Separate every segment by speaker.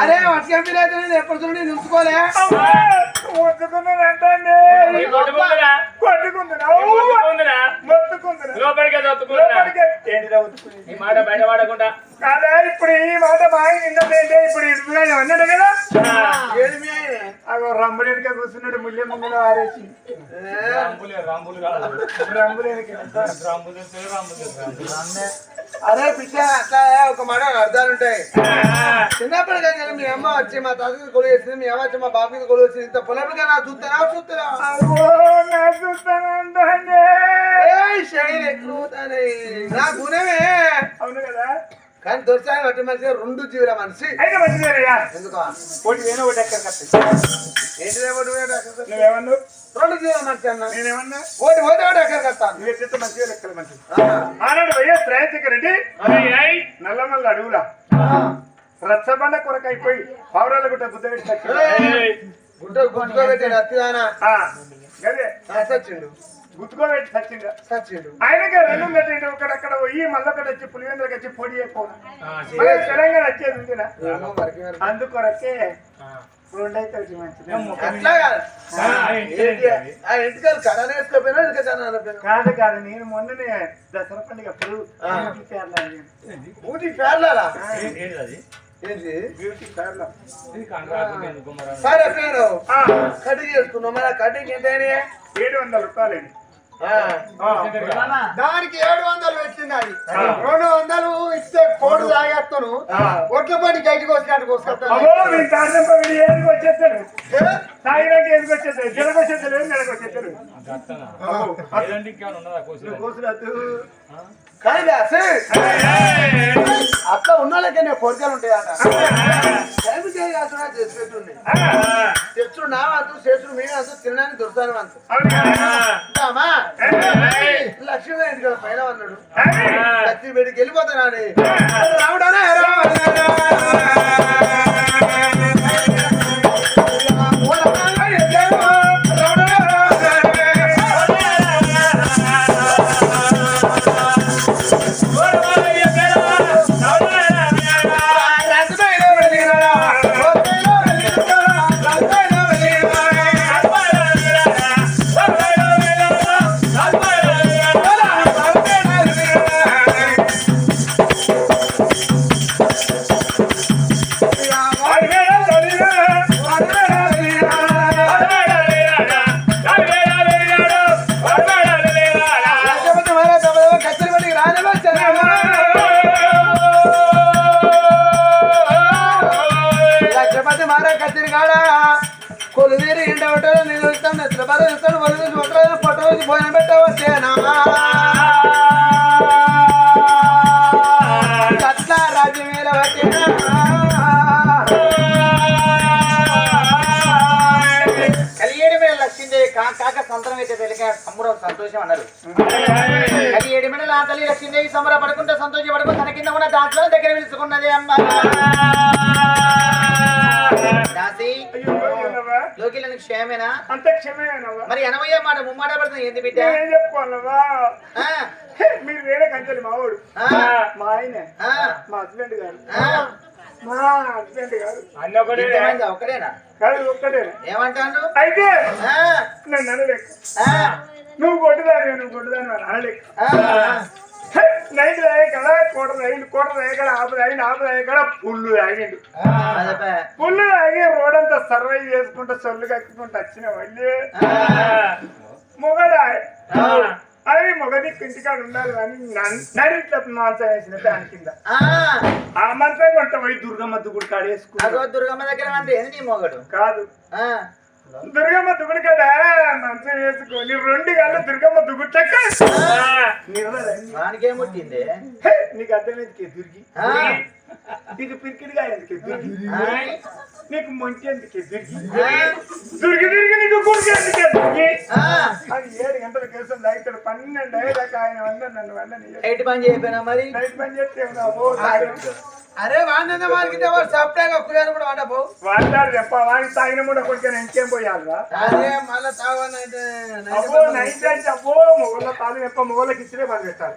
Speaker 1: అరే వట్కేం ఎప్పుడు చూడండి నిలుచుకోలే
Speaker 2: నీ కొట్టుకుందురా? ఈ మాట బయట పడకుండా
Speaker 3: ఇప్పుడు ఈ మాట మా ఆయన నిన్నదేంటే ఇప్పుడు ఇడుపుగా అన్నాడు కదా. అగో రంబులేనిక కూర్చున్నాడు ముళ్ళె ముంగల ఆరేసి.
Speaker 1: అరే పిచ్చ అట్లా ఒక మాట అర్థాలు ఉంటాయి. చిన్నప్పుడు కానీ మీ అమ్మ వచ్చి మా తాతకి కొలు వేసింది మీ అమ్మ వచ్చి మా బాబుకి కొలు వేసింది. ఇంత పొలపుగా నా చూస్తారా చూస్తారా.
Speaker 3: నా
Speaker 1: గుణమే.
Speaker 3: అవును కదా?
Speaker 1: కానీ దొరిసాయి బట్టి మంచిగా రెండు జీవుల మనిషి.
Speaker 3: అయితే మంచిదేనయ్యా
Speaker 1: ఎందుకో?
Speaker 3: ఒకటి ఒకటి ఎక్కడ
Speaker 1: ఒకటి రెండు జీవుల మనిషి అన్న.
Speaker 3: నేనేమన్నా?
Speaker 1: ఒకటి ఒకటి అక్కడ కట్టాను
Speaker 3: నువ్వు మంచిగా లెక్కలు మంచిది. ఆనాడు వైఎస్ రాజశేఖర రెడ్డి నల్లమల్ల అడవుల రచ్చబండ కొరకైపోయి పౌరాల గుట్ట బుద్ధ పెట్టి
Speaker 1: గుడ్డ గుర్తుకోబెట్టాడు అత్తిదానా
Speaker 3: గుర్తుకోబెట్టి చచ్చిందా
Speaker 1: సచ్చిండు
Speaker 3: ఆయనకి రెండు గంటలు ఒకడక్కడ పోయి మళ్ళొకటి వచ్చి పులివెందులకు వచ్చి పొడి మన తెలంగాణ వచ్చేది
Speaker 1: మరి.
Speaker 3: అందుకొరకే
Speaker 1: కాదు.
Speaker 3: కాదు నేను మొన్ననే దసరా పండుగ అప్పుడు. Beauty parlour beauty parlour?
Speaker 1: సరే కటింగ్ చేసుకున్నాం మరి కటింగ్ ఎంత?
Speaker 3: ఏడు వందల రూపాయలండి
Speaker 1: ఆ
Speaker 4: దానికి ఏడు వందలు వచ్చింది అది. రెండు వందలు ఇస్తే కోడు తాగేస్తాను ఒట్ల పని గైటికి వచ్చినట్టు
Speaker 3: వచ్చేస్తాడు. తాగినాక వచ్చేస్తాడు. జలకు వచ్చేస్తాడు వచ్చేస్తాడు? కూసులద్దు
Speaker 1: కానీ దాసి అట్లా ఉన్న వాళ్ళకే కోరికలు ఉంటాయి అట టైం చేయాల్సిన చేసి పెట్టుండే తెచ్చుడు నా అంతు చేసుడు మీ అంతు తినడానికి దొరుకుతాను అంత లక్ష్మీ ఇంటికి పైన అన్నాడు పెడికి వెళ్ళిపోతానని రావడానే ఒకటో వదిలి ఒక రోజు పొట్ట భోజనం పెట్టవచ్చేనా కట్ల రాజ్యమేల
Speaker 4: మీద లక్ష్మీదేవి కా- కాక సంతరం అయితే తెలిక సంతోషం అన్నారు. కలియేడు మీద నా తల్లి లక్ష్మీదేవి సంబర పడుకుంటే సంతోషపడుకుంటే తన కింద ఉన్న దాంట్లో దగ్గర పిలుచుకున్నది అమ్మ. క్షేమేనా?
Speaker 3: అంత క్షమేనవ్వా
Speaker 4: మరి ఎనభై మాట ముమ్మాట పడుతుంది ఏంది బిడ్డ?
Speaker 3: నేనేం చెప్పుకోవాలవ్వా?
Speaker 4: ఆ,
Speaker 3: మీరు వేరే కంచెలు మావాడు
Speaker 4: ఆ,
Speaker 3: మా ఆయన
Speaker 4: ఆ,
Speaker 3: మా హస్బెండ్ గారు.
Speaker 4: ఆ.
Speaker 3: మా హస్బెండ్ గారు.
Speaker 2: అన్న ఒకటే
Speaker 4: ఒక్కడేనా
Speaker 3: కాదు ఒక్కటే
Speaker 4: ఏమంటాను
Speaker 3: అయితే
Speaker 4: ఆ,
Speaker 3: నన్ను అనలేక.
Speaker 4: ఆ,
Speaker 3: నువ్వు కొట్టుదాని నువ్వు కొట్టుదాని అని అనలేక.
Speaker 4: ఆ,
Speaker 3: నైట్ తాగే కదా కోట తాగిండు కోట తాగే కదా ఆపు తాగిండు ఆపు తాగే పుల్లు తాగిండు పుల్లు తాగి రోడ్ అంతా సర్వైవ్ చేసుకుంటా సొల్లు కక్కుకుంటూ వచ్చిన వాళ్ళే మొగడా అది మొగది ఇంటికాడ ఉండాలి కానీ నడిట్ల మాంసం వేసిన దాని కింద
Speaker 4: ఆ,
Speaker 3: ఆ మంత్రం కొంట పోయి దుర్గమ్మ దుగుడు కాడ వేసుకున్నాడు
Speaker 4: అగో దుర్గమ్మ దగ్గర అంటే ఏంది నీ మొగడు
Speaker 3: కాదు దుర్గమ్మ దుగుడు కాడ మంచం వేసుకొని రెండు గల్లు దుర్గమ్మ
Speaker 4: పుట్టింది?
Speaker 3: హే, నీకు అర్థమైంది దుర్గి?
Speaker 4: ఆ.
Speaker 3: నీకు పిరికిడిగా ఎందుకే దుర్గి? నీకు మొంటి ఎందుకే? దుర్గి దుర్గి నీకు గురికి ఎందుకే? దుర్గి అది ఏడు గంటల కేసం తాగుతాడు పన్నెండు అయ్యేదాకా ఆయన వంద నన్ను వందని
Speaker 4: ఎయిట్ పని చేయకపోయినా మరి?
Speaker 3: నైట్ పని చేస్తే
Speaker 1: అరే వాడిన మార్కితే వాడు సప్లైగా కుయాలు కూడా వాడపో
Speaker 3: వాడారు చెప్ప వాడికి తాగిన కూడా కొంచెం ఇంకేం పోయాలిరా?
Speaker 1: అదే మళ్ళా తాగనంటే
Speaker 3: అబ్బో నైట్ అంటే అబ్బో మొగల తాళం ఎక్కువ మొగలకి ఇచ్చినే పని పెట్టాలి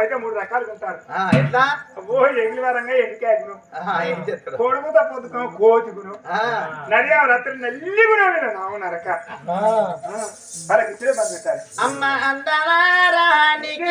Speaker 3: అయితే మూడు రకాలుగా ఉంటారు.
Speaker 4: ఎట్లా?
Speaker 3: అబ్బో ఎంగిలి వారంగా ఎండికాయకును కొడుకుతో పొద్దుకం కోతుకును నడియా రాత్రి నల్లి నావు నరక. వాళ్ళకి ఇచ్చినే పని పెట్టాలి.
Speaker 4: అమ్మ అందలారా నీకు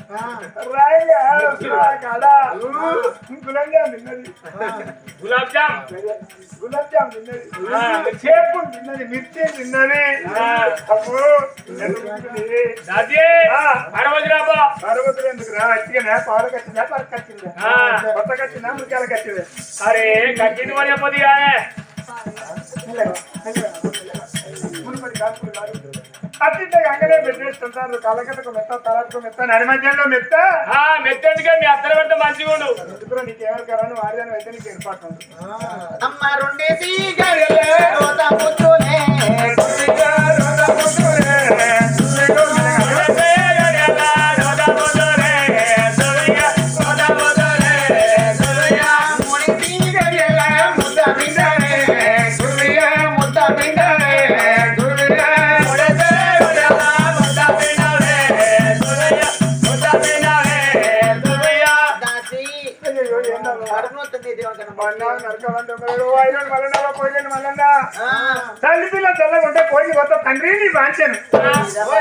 Speaker 3: గులాబ్ జామ్ తిన్నది.
Speaker 2: గులాబ్ జామ్
Speaker 3: గులాబ్ జామ్ తిన్నది. చేపు తిన్నది. మిర్చి తిన్నది అరవతులు ఎందుకు రా? అట్టిగా పాలు కట్టిందా పాలు కట్టిందా. కొత్త కట్టిందా మురికాయలు కట్టిందా?
Speaker 2: అరే కట్టింది మరి
Speaker 3: అట్టింటే అంగనే పెట్టేస్తుంటారు. కలకట్టకు మెత్త తలకు మెత్త నడి మధ్యలో మెత్త.
Speaker 2: మెత్తడిగా మీ అత్తల పెడితే మంచిగా ఉండు.
Speaker 3: ఎందుకు నీకు వారిదాని అయితే నీకు ఏర్పాటు
Speaker 4: అమ్మ రెండేసి
Speaker 3: తల్లి పిల్ల తెల్లగుంటే పోయి కొత్త తండ్రి నీ బాంచాను
Speaker 1: ఓ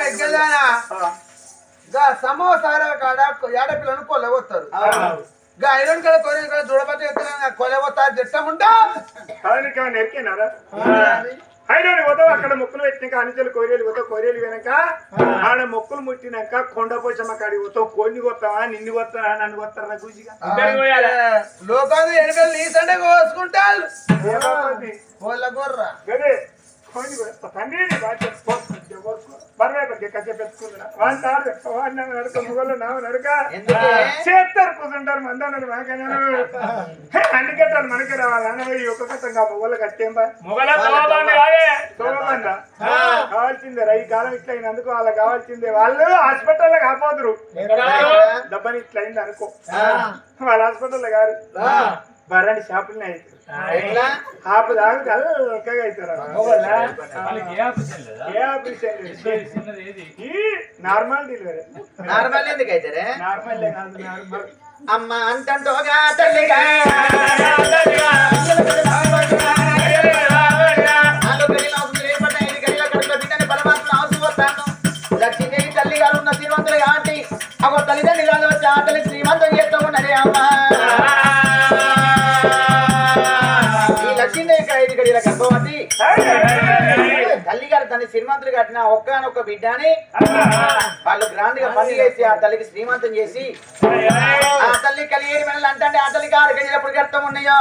Speaker 1: సమోసార కాడ ఏడపిల్లను కొలగొత్తారు గా ఐరన్ కడ కొరిన కాడ చూడబట్టి ఎత్తున కొలగొత్తారు జట్టం ఉంటా
Speaker 3: కాదని కాని అయినా పోతావు అక్కడ మొక్కులు పెట్టినాక అనిచలు కోరియలు పోతావు కోరియలు వెనక ఆడ మొక్కులు ముట్టినాక కొండ పోచమ్మ కాడికి పోతావు కొన్ని కొత్తావా నిన్ను కొత్తారా నన్ను కొత్తారా గుజిగా
Speaker 1: లోకాలు సండే కోసుకుంటారు.
Speaker 3: పెట్టుకుంటున్నా వాడిని తాడు వాడిని నడక మొగలు నావు నడక.
Speaker 4: ఎందుకే?
Speaker 3: చేస్తారు కూర్చుంటారు మందన్నారు మాకన్నాను అందుకెట్టారు మనకి రావాలన్న ఈ ఒక్క కథంగా మొగలు కట్టేం బా
Speaker 2: మొగల తవాబాంది కాదే
Speaker 3: చూడమండ కావాల్సిందే రై కాలం ఇట్లా అయినందుకు వాళ్ళకి కావాల్సిందే. వాళ్ళు హాస్పిటల్లో కాపోదురు. దెబ్బని ఇట్లా అయింది అనుకో వాళ్ళ హాస్పిటల్లో గారు బర్రని షాపులనే అవుతారు
Speaker 4: ఎట్లా?
Speaker 3: ఆపు దాకా చల్లగా అవుతారు.
Speaker 2: ఏ ఆపరేషన్ లేదా
Speaker 3: ఏ ఆపరేషన్ లేదు.
Speaker 2: చిన్నది ఏది?
Speaker 3: ఈ నార్మల్ డెలివరీ.
Speaker 4: నార్మల్ ఎందుకు అయితే
Speaker 3: నార్మల్ కాదు నార్మల్.
Speaker 4: అమ్మ అంటంటోగా తల్లిగా. వస్తాను లక్ష్మీదేవి తల్లి గారు ఉన్న శ్రీమంతులు కాబట్టి ఒక తల్లిదండ్రి కాదు వచ్చి ఆ తల్లి శ్రీమంతం చేస్తూ ఉన్నది అమ్మ. తల్లి గారు తన శ్రీమంతులు కట్టిన ఒక్కనొక్క బిడ్డని వాళ్ళు గ్రాండ్గా పని చేసి ఆ తల్లికి శ్రీమంతం చేసి ఆ తల్లి కలిగేరి మెడలు అంటే ఆ తల్లికి ఆరు గడియలు ఎప్పుడు ఉన్నాయో?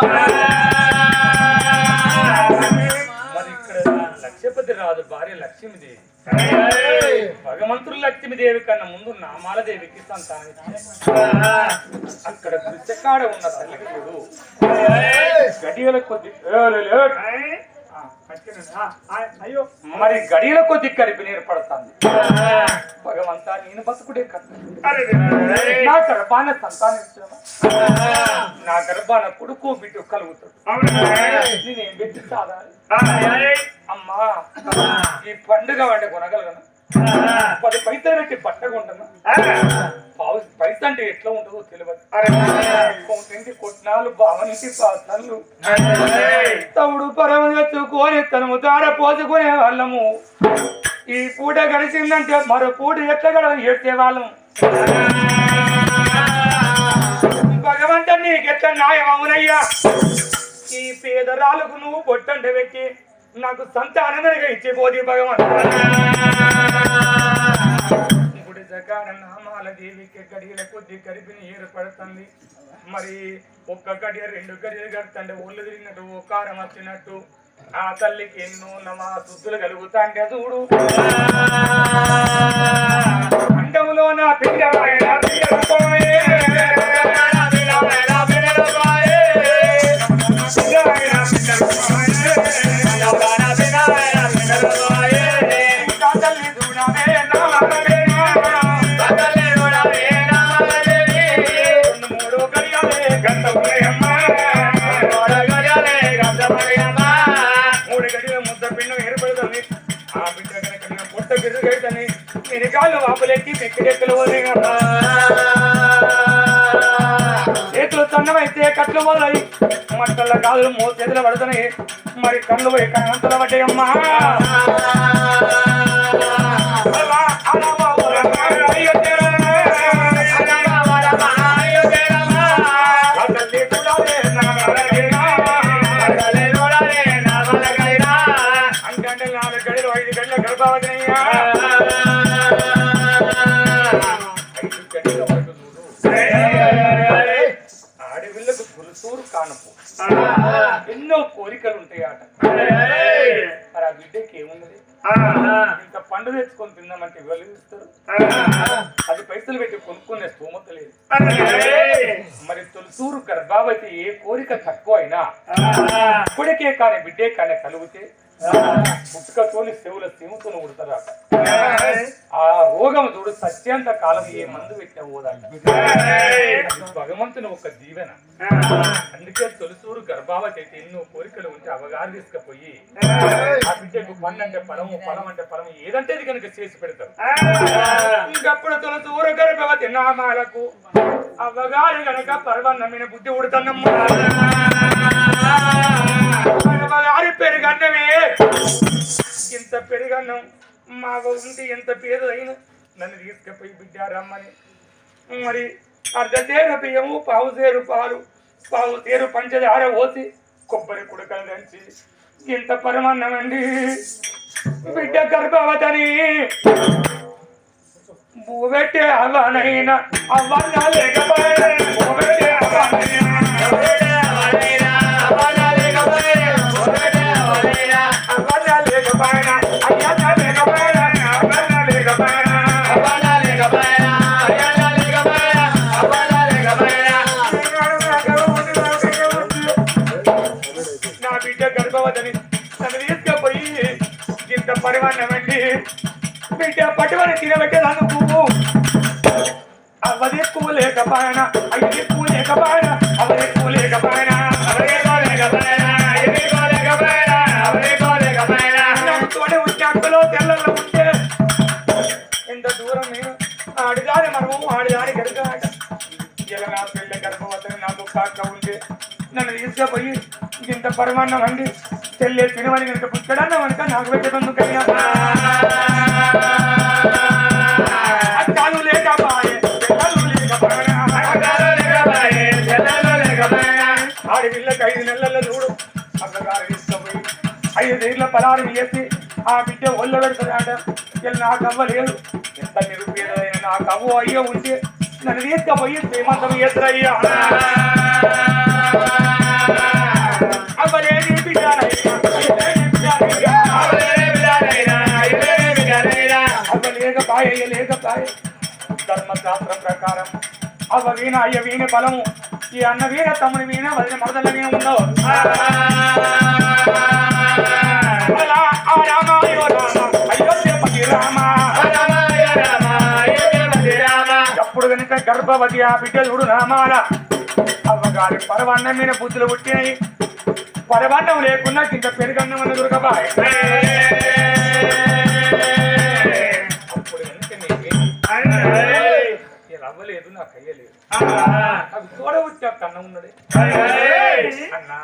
Speaker 2: లక్ష్యపతి రాదు భార్య లక్ష్మీదేవి. భగవంతుడు లక్ష్మీదేవి కన్నా ముందు నామాలదేవికి సంతానం అక్కడ దృశ్యకాడ ఉన్న తల్లికి గడియల కొద్ది
Speaker 3: అయ్యో.
Speaker 2: మరి గడియల కొద్ది కలిపి ఏర్పడుతుంది భగవంతా నేను బతుకుడే నా గర్భాన సంతానం? నా గర్భాన కొడుకు బిడ్డ కలుగుతాడు. నేనేం పెట్టి సాధాలి అమ్మా ఈ పండుగ వంట కొనగలను? పది పైసలు పెట్టి బట్ట కొంటున్నా? పావు పైస అంటే ఎట్లా ఉంటుందో తెలియదు. కొంటింటి కొట్నాలు బావనింటి పాసనలు తవుడు పరమ తెచ్చుకొని తనము దార పోసుకునే వాళ్ళము. ఈ పూట గడిచిందంటే మరో పూట ఎట్లా గడ ఏడ్చే వాళ్ళము భగవంత నీకెట్ట న్యాయం అవునయ్యా ఈ పేదరాలకు నువ్వు పొట్టంట పెట్టి నాకు సంతానమనగా ఇచ్చిపోది భగవంత గుడి జగాన నామాల దేవికి గడియల కొద్ది గడిపిని ఏర్పడుతుంది. మరి ఒక్క గడియ రెండు గడియలు గడుతుంటే ఒళ్ళు తిరిగినట్టు ఓ కారం వచ్చినట్టు ఆ తల్లికి ఎన్నో నమా శుద్ధులు కలుగుతాంటే చూడు. అండములో నా పిండ వాపులెక్కి మెక్కిడెక్కలు చేతులు సన్నమైతే కట్లు మొదలై మట్టల కాదులు మో చేతులు పడుతున్నాయి. మరి కళ్ళు పోయి కన్నంతలు పడ్డాయమ్మా. అది పైసలు పెట్టి కొనుక్కునే స్తోమత లేదు. మరి తొలిసూరు గర్భావతి ఏ కోరిక తక్కువ అయినా కొడుకే కానీ బిడ్డే కానీ కలిగితే పుట్టుకతోని చెవుల సిముతోని ఉడతారు ఆ రోగం చూడు సత్యంత కాలం ఏ మందు పెట్టిన పోదండి భగవంతుని ఒక దీవెన. అందుకే తొలిసూరు గర్భావతి అయితే ఎన్నో కోరికలు ఉంటే అవగాహన తీసుకుపోయి ఆ. బిడ్డకు పన్ను అంటే పరము పరం అంటే పరము ఏదంటే కనుక చేసి పెడతారు. ఇంకప్పుడు తొలిసూరు గర్భవతి నామాలకు అవ్వగారి గనక పర్వన్నమైన బుద్ధి ఉడుతన్నమ్మా. అవ్వగారి పెరుగన్నమే. ఇంత పెరుగన్నం మాకు ఉంటే ఎంత పేదైన నన్ను తీసుకుపోయి బిడ్డ రమ్మని. మరి అర్ధ బియ్యము పావుసేరు పాలు పావుసేరు పంచదార పోసి కొబ్బరి కుడకలు దంచి. ఇంత పరమాన్నమండి. బిడ్డ గర్భవతని. భూబెట్టే అవ్వనైనా అవ్వాలి లేకపోయినా అవ్వనైనా తోడే ఉంటే అక్కలో తెల్లలో ఉంటే. ఎంత దూరం నేను మనము ఆడిదారి గడకాట ఇలా నా పిల్ల గర్భవతిని నాకు ఉంటే నన్ను తీసుకుపోయి ఇంత పరమాన్నం అండి తెల్లే తినవని కనుక పుచ్చడాన్న కనుక నాకు పెట్టేందుకైనా అక్కాలు ఆడి పిల్లకి ఐదు నెలల్లో చూడు. అక్కడ తీసుకుపోయి ఐదు నీళ్ళ పలారం వేసి ఆ బిడ్డ ఒళ్ళ పెడతాడట ఇలా నాకు అవ్వలేదు. ఎంత నిరుపేదైన నాకు అవ్వ అయ్యో ఉంటే నన్ను తీసుకుపోయి శ్రీమంతం ఎదురయ్యా అవ్వలేని బిడ్డనయ్యా అవ్వలేకపాయ లేకపాయ. ధర్మశాస్త్రం ప్రకారం అవ్వ వీణ అయ్య వీణ బలము. ఈ అన్న వీణ తమ్ముని వీణ వదిన మరదల వీణ ఉండవు. అప్పుడు కనుక గర్భవతి ఆ బిడ్డ చూడు నామాల అవ్వగారి పరవన్నం మీద బుద్ధులు పుట్టినాయి. పరవన్నం లేకుండా కింద పెరుగన్నం అన్న దొరకబాయ్ అవ్వలేదు నాకు అయ్యలేదు నాకు తోడ వచ్చా కన్న అన్నా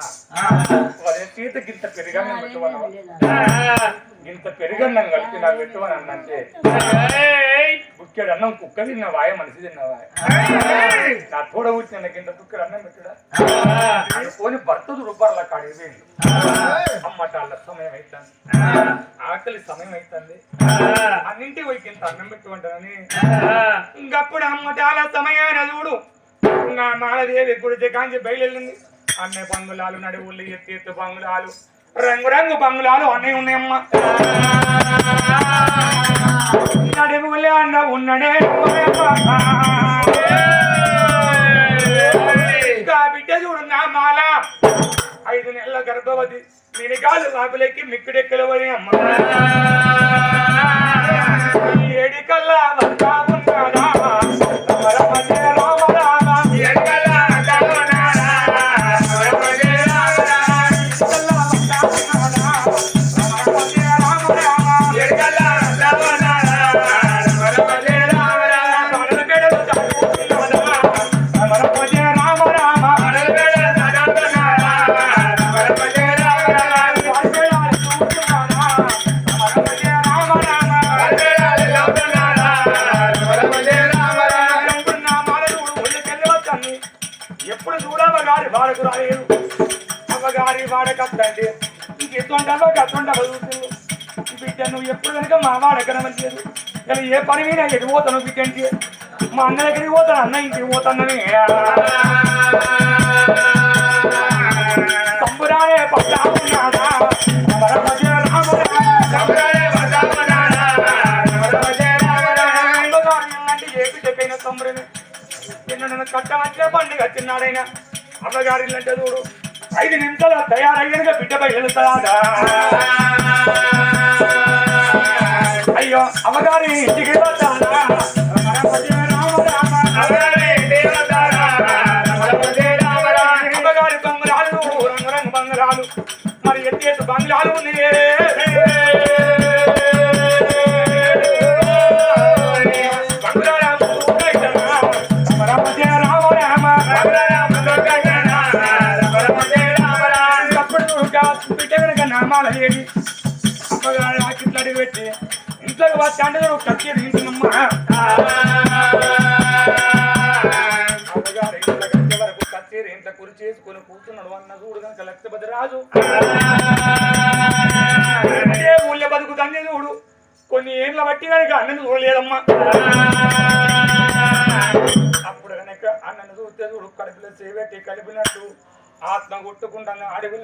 Speaker 2: అదే సీత గింత పెరిగన్నం పెట్టువన్నవా ఇంత పెరిగన్నం కలిపి నాకు పెట్టువని అన్నంటే బుక్కెడు అన్నం కుక్క తిన్నవాయ మనిషి తిన్నవాయ నా తోడ వచ్చిన కింద బుక్కెడు అన్నం పెట్టుడా పోని భర్త రుబ్బర్ల కాడికి పోయిండు. అమ్మటాళ్ళ సమయం అవుతుంది ఆకలి సమయం అవుతుంది అన్నింటి పోయి ఇంత అన్నం పెట్టుకుంటానని. ఇంకప్పుడు అమ్మటాల సమయాన్ని చూడు. ఇంకా మాలదేవి గుడితే కాంచి బయలుదేరింది. అన్నే బంగులాలు నడువులు ఎత్తి ఎత్తు బంగులాలు. రంగు రంగు అన్నీ ఉన్నాయమ్మా. నడువులే అన్న ఉన్నడే. ఐదు నెలల గర్భవతి. నేను కాలు వాకులెక్కి మిక్కుడెక్కలవని అమ్మ. ఈ ఏడికల్లా చూడమ్మ గారి వాడకు రాలేదు అవ్వగారి వాడకత్తండి ఇంకెత్తుంటావో కత్తుంటావో చూస్తుంది బిడ్డ నువ్వు ఎప్పుడు కనుక మా వాడకన ఇలా ఏ పని మీద ఎటు పోతాను బిడ్డ మా అన్న దగ్గరికి పోతాను? అన్న ఇంటికి పోతానని. సంబురాలే పడ్డా ఉన్నాడా వరమధ్య రాముడా నిన్న నన్ను కట్టమంటే పండుగ తిన్నాడైనా అమ్మగారి ఇల్లంటే చూడు. ఐదు నిమిషాలు తయారయ్యాక బిడ్డపై వెళ్తాడా? అయ్యో అమ్మగారి ఇంటికి వస్తాడా అమ్మగారి బంగారాలు రంగు రంగు బంగారాలు. మరి ఎత్తి ఎత్తు బంగారాలు ఉన్నాయే. బిడ్డ ఏమి నామాలు ఆకిట్లు అడిగి పెట్టి ఇంట్లోకి వచ్చి అంటే నువ్వు కచ్చి తింటున్నమ్మా అమ్మగారు ఇంట్లోకి వచ్చే వరకు కచ్చేరి ఇంట్లో కురి చేసుకొని కూర్చున్నాడు అన్న చూడు కనుక లక్షపతి రాజు. అంటే ఊళ్ళో బతుకుతుంది చూడు. కొన్ని ఏళ్ళ బట్టి కనుక అన్నను చూడలేదమ్మా. అప్పుడు కనుక అన్నను చూస్తే చూడు కడుపులో చేపెట్టి కలిపినట్టు ఆత్మ కొట్టుకుంటాను అడవిలో